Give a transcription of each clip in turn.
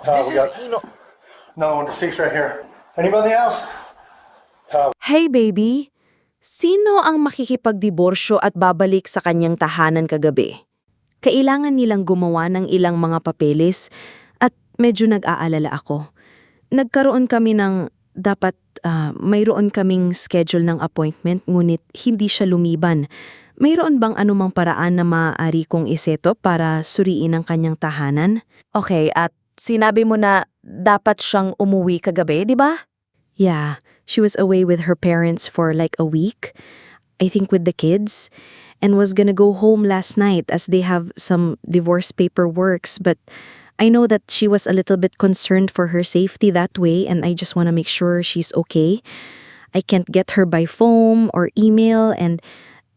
Uh, this is got Eno. another one deceased right here. Anybody else? Hey baby, sino ang makikipagdiborsyo at babalik sa kanyang tahanan kagabi? Kailangan nilang gumawa ng ilang mga papeles at medyo nag-aalala ako. Nagkaroon kami ng dapat ah, mayroon kaming schedule ng appointment ngunit hindi siya lumiban. Mayroon bang anumang paraan na maaari kong iseto para suriin ang kanyang tahanan? Okay, at sinabi mo na dapat siyang umuwi kagabi, di ba? Yeah, she was away with her parents for like a week, I think with the kids, and was gonna go home last night as they have some divorce paperworks. But I know that she was a little bit concerned for her safety that way, and I just wanna make sure she's okay. I can't get her by phone or email, and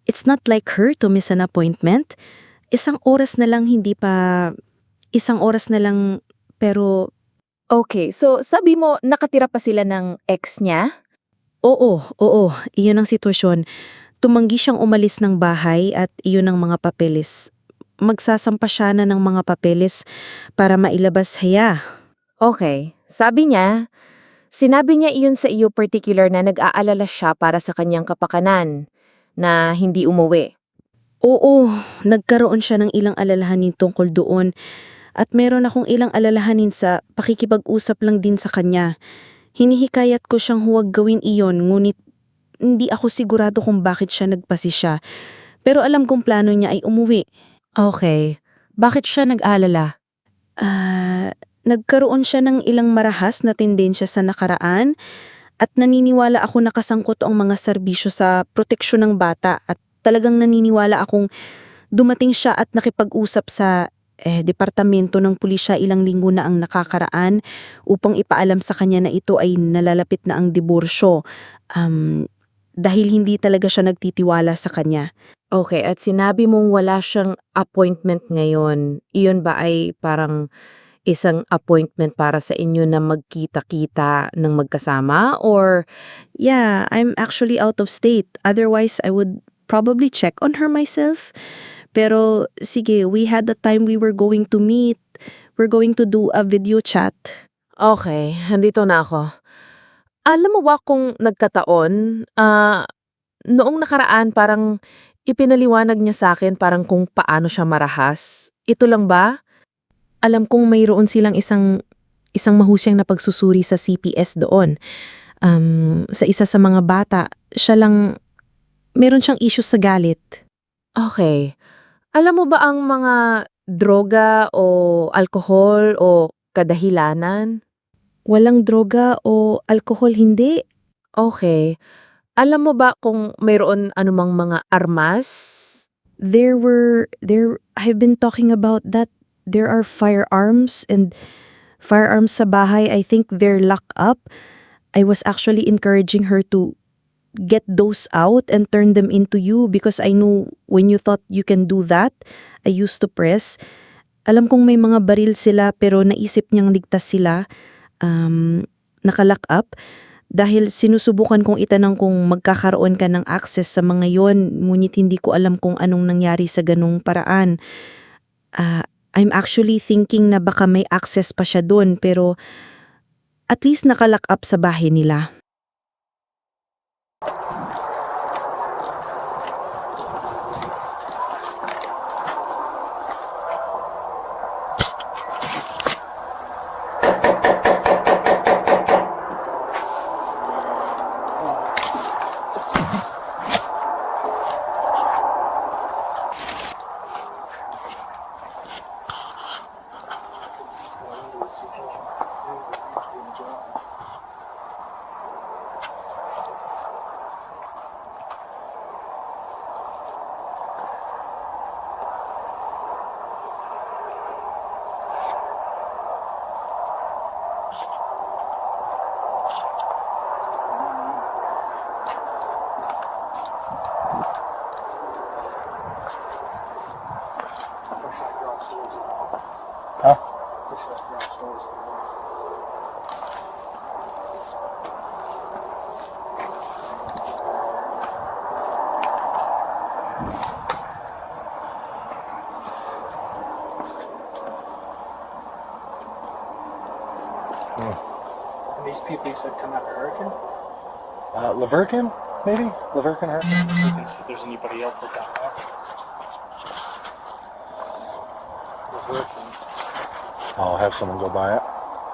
it's not like her to miss an appointment. Isang oras na lang hindi pa... Isang oras na lang, pero Okay, so sabi mo nakatira pa sila ng ex niya? Oo, oo, iyon ang sitwasyon. Tumanggi siyang umalis ng bahay at iyon ang mga papeles. Magsasampa siya na ng mga papeles para mailabas haya. Okay, sabi niya, sinabi niya iyon sa iyo particular na nag-aalala siya para sa kanyang kapakanan, na hindi umuwi. Oo, nagkaroon siya ng ilang alalahanin tungkol doon at meron akong ilang alalahanin sa pakikipag-usap lang din sa kanya. Hinihikayat ko siyang huwag gawin iyon ngunit hindi ako sigurado kung bakit siya nagpasisya. Pero alam kong plano niya ay umuwi. Okay, bakit siya nag-aalala? Ah, nagkaroon siya ng ilang marahas na tendensya sa nakaraan at naniniwala ako nakasangkot ang mga serbisyo sa proteksyon ng bata at talagang naniniwala akong dumating siya at nakipag-usap sa eh, departamento ng pulisya ilang linggo na ang nakakaraan upang ipaalam sa kanya na ito ay nalalapit na ang diborsyo um, dahil hindi talaga siya nagtitiwala sa kanya. Okay, at sinabi mong wala siyang appointment ngayon. Iyon ba ay parang isang appointment para sa inyo na magkita-kita ng magkasama? Or Yeah, I'm actually out of state. Otherwise, I would probably check on her myself. Pero sige, we had the time we were going to meet. We're going to do a video chat. Okay, andito na ako. Alam mo ba kung nagkataon, ah, noong nakaraan parang ipinaliwanag niya sa akin parang kung paano siya marahas. Ito lang ba? Alam kong mayroon silang isang isang mahusyang na pagsusuri sa CPS doon. Um, sa isa sa mga bata, siya lang meron siyang issues sa galit. Okay. Alam mo ba ang mga droga o alkohol o kadahilanan? Walang droga o alkohol, hindi. Okay. Alam mo ba kung mayroon anumang mga armas? There were, there, I've been talking about that. There are firearms and firearms sa bahay. I think they're locked up. I was actually encouraging her to get those out and turn them into you because I know when you thought you can do that, I used to press. Alam kong may mga baril sila pero naisip niyang ligtas sila. Um, nakalock up. Dahil sinusubukan kong itanong kung magkakaroon ka ng access sa mga yon, ngunit hindi ko alam kung anong nangyari sa ganung paraan. Ah, I'm actually thinking na baka may access pa siya doon pero at least nakalock up sa bahay nila. And these people you said come out of Hurricane? Uh, Laverkin, maybe? Laverkin Hurricane? We can see if there's anybody else at that park. Hurricane. I'll have someone go by it.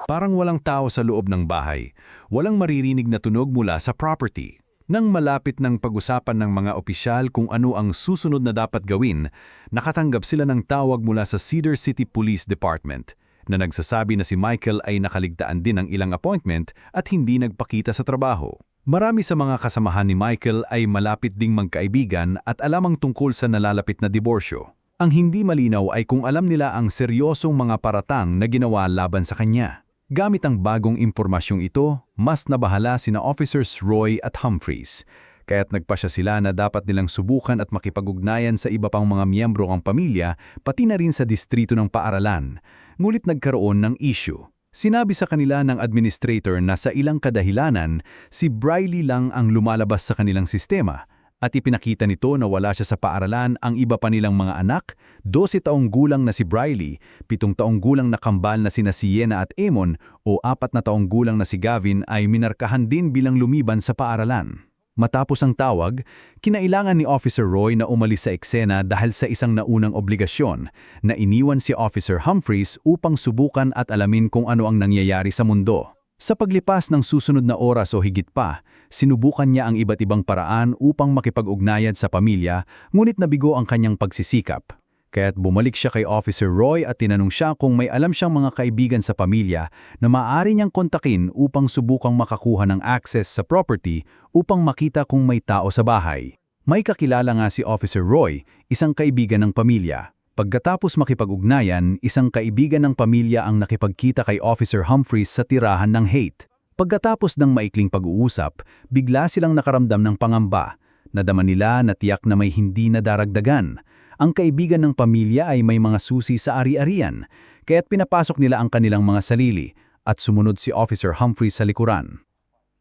Parang walang tao sa loob ng bahay. Walang maririnig na tunog mula sa property. Nang malapit ng pag-usapan ng mga opisyal kung ano ang susunod na dapat gawin, nakatanggap sila ng tawag mula sa Cedar City Police Department na nagsasabi na si Michael ay nakaligtaan din ng ilang appointment at hindi nagpakita sa trabaho. Marami sa mga kasamahan ni Michael ay malapit ding magkaibigan at alamang tungkol sa nalalapit na diborsyo. Ang hindi malinaw ay kung alam nila ang seryosong mga paratang na ginawa laban sa kanya. Gamit ang bagong impormasyong ito, mas nabahala sina Officers Roy at Humphreys. Kaya't nagpasya sila na dapat nilang subukan at makipag-ugnayan sa iba pang mga miyembro ng pamilya, pati na rin sa distrito ng paaralan. Ngulit nagkaroon ng issue. Sinabi sa kanila ng administrator na sa ilang kadahilanan, si Briley lang ang lumalabas sa kanilang sistema at ipinakita nito na wala siya sa paaralan ang iba pa nilang mga anak, 12 taong gulang na si Briley, 7 taong gulang na kambal na sina Sienna at Amon o 4 na taong gulang na si Gavin ay minarkahan din bilang lumiban sa paaralan. Matapos ang tawag, kinailangan ni Officer Roy na umalis sa eksena dahil sa isang naunang obligasyon na iniwan si Officer Humphreys upang subukan at alamin kung ano ang nangyayari sa mundo. Sa paglipas ng susunod na oras o higit pa, sinubukan niya ang iba't ibang paraan upang makipag-ugnayan sa pamilya ngunit nabigo ang kanyang pagsisikap. Kaya't bumalik siya kay Officer Roy at tinanong siya kung may alam siyang mga kaibigan sa pamilya na maaari niyang kontakin upang subukang makakuha ng access sa property upang makita kung may tao sa bahay. May kakilala nga si Officer Roy, isang kaibigan ng pamilya. Pagkatapos makipag-ugnayan, isang kaibigan ng pamilya ang nakipagkita kay Officer Humphreys sa tirahan ng hate. Pagkatapos ng maikling pag-uusap, bigla silang nakaramdam ng pangamba. Nadama nila na tiyak na may hindi na daragdagan. Ang kaibigan ng pamilya ay may mga susi sa ari-arian, kaya't pinapasok nila ang kanilang mga salili at sumunod si Officer Humphreys sa likuran.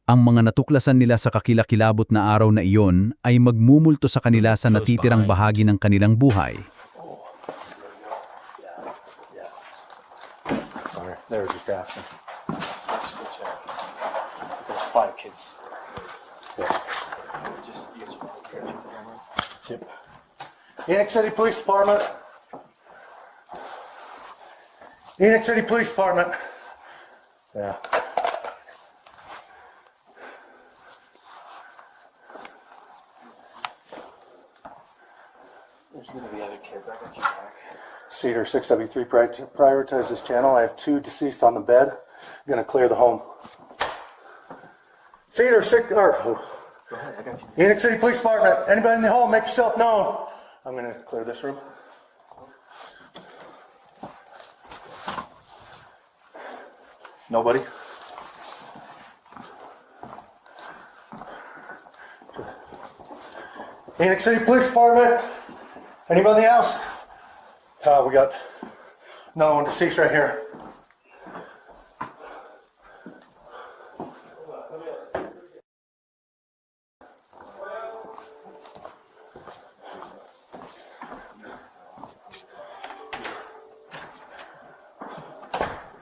Ang mga natuklasan nila sa kakilakilabot na araw na iyon ay magmumulto sa kanila sa natitirang bahagi ng kanilang buhay. Sorry, they were just asking. That's a good check. There's five kids. Yeah. Just you just picture the camera. Yep. Phoenix City Police Department. Phoenix City Police Department. Yeah. There's gonna be other kids. I got you back. Cedar 6W3 pri- prioritize this channel. I have two deceased on the bed. I'm gonna clear the home. Cedar 6 or oh. Go ahead. I got you. Phoenix City Police Department. Anybody in the home, make yourself known. I'm gonna clear this room. Nobody. Phoenix City Police Department. Anybody house? Uh, we got another one to deceased right here.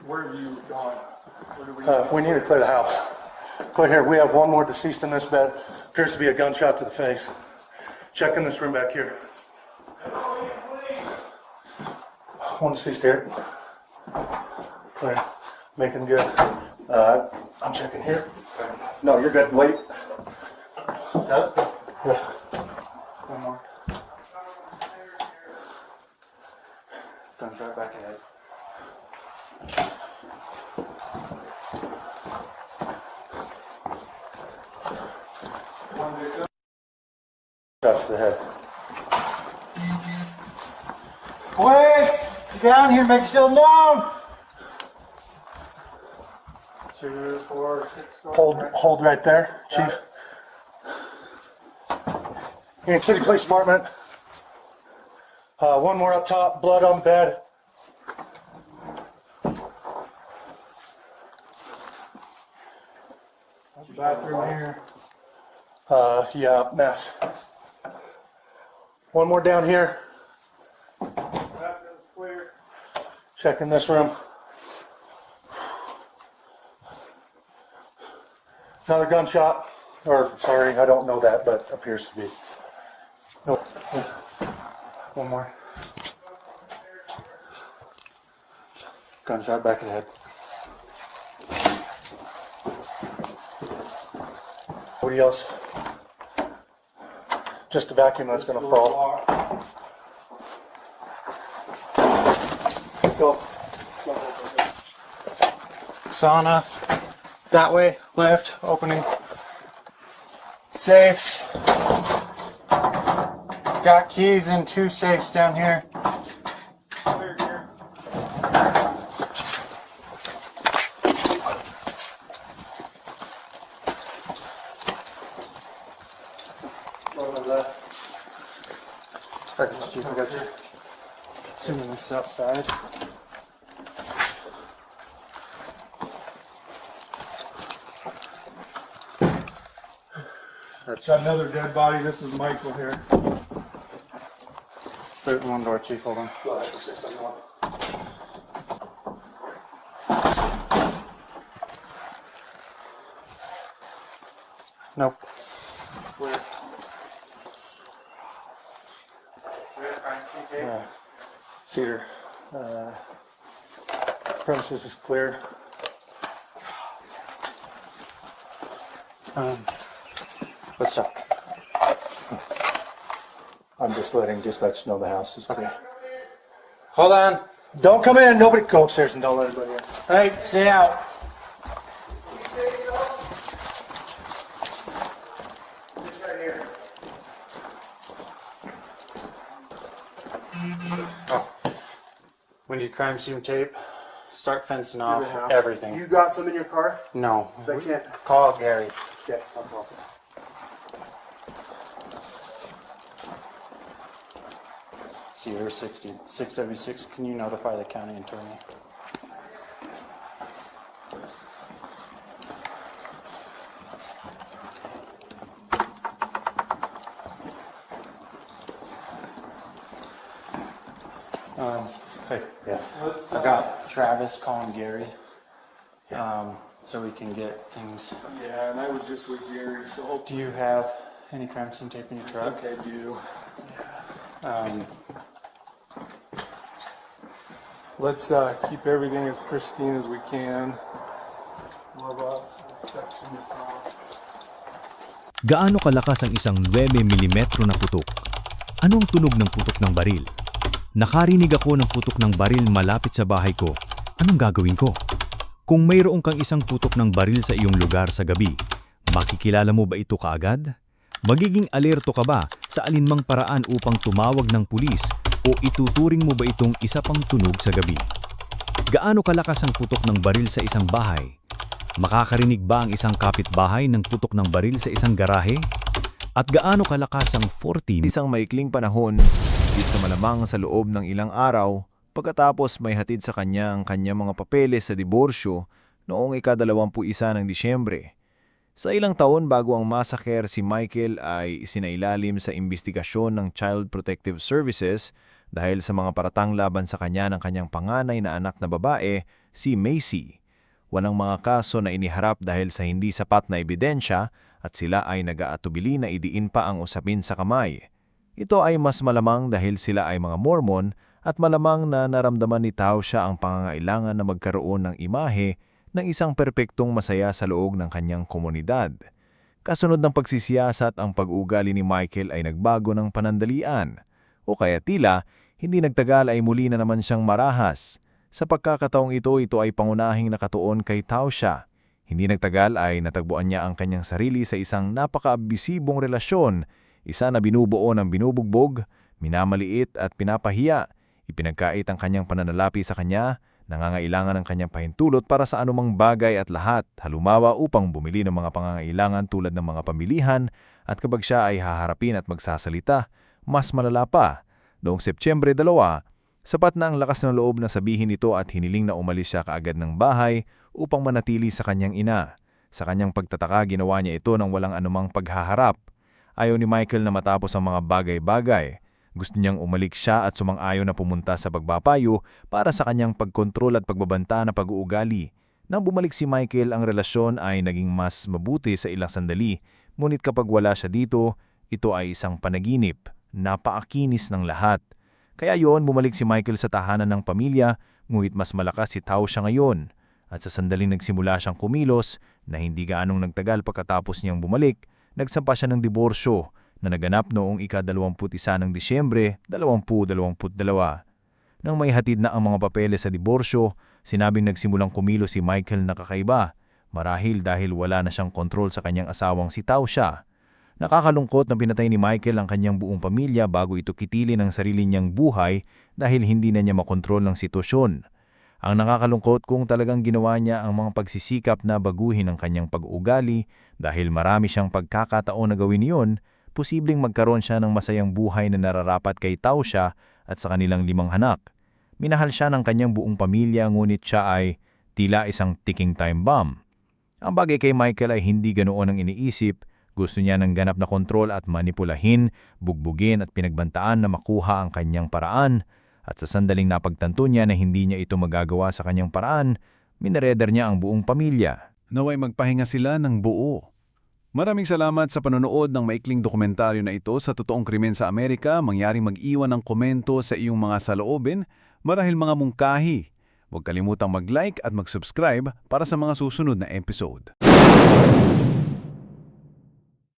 Where have you gone? Where do we? Uh, we need to clear the house. Clear here. We have one more deceased in this bed. Appears to be a gunshot to the face. Check in this room back here. One deceased here. Clear. Making good. Uh, I'm checking here. No, you're good. Wait. Yeah. One more. Gunshot back ahead. One victim. Shots to the head. Boys, down here, make yourself known. Two, four, six. four, Hold, right. hold right there, Chief. Phoenix City Police Department. Uh, one more up top, blood on the bed. Bathroom here. Uh, yeah, mess. One more down here. Bathroom's clear. Checking this room. Another gunshot, or sorry, I don't know that, but appears to be. Nope. One more. Gunshot back of the head. What else? Just a vacuum that's gonna fall. Go. Sauna. That way. Left. Opening. Safes. Got keys in two safes down here. Go to the left. Second, Chief, I got. Assuming this is outside. That's Got another dead body. This is Michael here. Put it in one door, Chief. Hold on. Go ahead six, seven, one. Nope. Uh, Cedar. Uh, premises is clear. Um, let's talk. I'm just letting dispatch know the house is clear. Hold on. Don't come in. Nobody go upstairs and don't let anybody in. Hey, stay out. Oh. We need crime scene tape. Start fencing off everything. You got some in your car? no. 'Cause I can't. Call Gary. Problem. Cedar 60, 6W6. Can you notify the county attorney? Hey, yeah. I got Travis calling Gary. Um, so we can get things. Yeah, and I was just with Gary, so hope Do you have any crime scene tape in your truck? I do. Um, Let's uh, keep everything as pristine as we can. Love up. Section this off. Gaano kalakas ang isang 9mm na putok? Anong tunog ng putok ng baril? Nakarinig ako ng putok ng baril malapit sa bahay ko. Anong gagawin ko? Kung mayroong kang isang putok ng baril sa iyong lugar sa gabi, makikilala mo ba ito kaagad? Magiging alerto ka ba sa alinmang paraan upang tumawag ng pulis o ituturing mo ba itong isa pang tunog sa gabi? Gaano kalakas ang putok ng baril sa isang bahay? Makakarinig ba ang isang kapitbahay ng putok ng baril sa isang garahe? At gaano kalakas ang 40 Isang maikling panahon, higit sa malamang sa loob ng ilang araw, pagkatapos may hatid sa kanya ang kanyang mga papeles sa diborsyo noong ikadalawampu isa ng Disyembre. Sa ilang taon bago ang massacre si Michael ay isinailalim sa investigasyon ng Child Protective Services dahil sa mga paratang laban sa kanya ng kanyang panganay na anak na babae, si Macy. Walang mga kaso na iniharap dahil sa hindi sapat na ebidensya at sila ay nag-aatubili na idiin pa ang usapin sa kamay. Ito ay mas malamang dahil sila ay mga Mormon at malamang na naramdaman ni Tao siya ang pangangailangan na magkaroon ng imahe ng isang perpektong masaya sa loob ng kanyang komunidad. Kasunod ng pagsisiyasat ang pag-ugali ni Michael ay nagbago ng panandalian o kaya tila hindi nagtagal ay muli na naman siyang marahas. Sa pagkakataong ito, ito ay pangunahing nakatuon kay Tao siya. Hindi nagtagal ay natagbuan niya ang kanyang sarili sa isang napaka-abisibong relasyon, isa na binubuo ng binubugbog, minamaliit at pinapahiya. Ipinagkait ang kanyang pananalapi sa kanya, nangangailangan ng kanyang pahintulot para sa anumang bagay at lahat, halumawa upang bumili ng mga pangangailangan tulad ng mga pamilihan at kapag siya ay haharapin at magsasalita, mas malala pa. Noong Setyembre 2, sapat na ang lakas ng loob na sabihin ito at hiniling na umalis siya kaagad ng bahay upang manatili sa kanyang ina. Sa kanyang pagtataka ginawa niya ito ng walang anumang paghaharap. Ayaw ni Michael na matapos ang mga bagay-bagay. Gusto niyang umalik siya at sumang-ayon na pumunta sa pagbapayo para sa kanyang pagkontrol at pagbabanta na pag-uugali. Nang bumalik si Michael, ang relasyon ay naging mas mabuti sa ilang sandali, ngunit kapag wala siya dito, ito ay isang panaginip, napaakinis ng lahat. Kaya yon bumalik si Michael sa tahanan ng pamilya, ngunit mas malakas si Tao siya ngayon. At sa sandaling nagsimula siyang kumilos na hindi gaanong nagtagal pagkatapos niyang bumalik, nagsampa siya ng diborsyo na naganap noong ika-21 ng Disyembre 2022. Nang may hatid na ang mga papeles sa diborsyo, sinabing nagsimulang kumilo si Michael na kakaiba, marahil dahil wala na siyang kontrol sa kanyang asawang si Tao siya. Nakakalungkot na pinatay ni Michael ang kanyang buong pamilya bago ito kitilin ang sarili niyang buhay dahil hindi na niya makontrol ng sitwasyon. Ang nakakalungkot kung talagang ginawa niya ang mga pagsisikap na baguhin ang kanyang pag-uugali dahil marami siyang pagkakataon na gawin iyon, posibleng magkaroon siya ng masayang buhay na nararapat kay Tao siya at sa kanilang limang anak. Minahal siya ng kanyang buong pamilya ngunit siya ay tila isang ticking time bomb. Ang bagay kay Michael ay hindi ganoon ang iniisip, gusto niya ng ganap na kontrol at manipulahin, bugbugin at pinagbantaan na makuha ang kanyang paraan, at sa sandaling napagtanto niya na hindi niya ito magagawa sa kanyang paraan, minareder niya ang buong pamilya. Naway magpahinga sila ng buo. Maraming salamat sa panonood ng maikling dokumentaryo na ito sa Totoong Krimen sa Amerika. Mangyaring mag-iwan ng komento sa iyong mga saloobin marahil mga mungkahi. Huwag kalimutang mag-like at mag-subscribe para sa mga susunod na episode.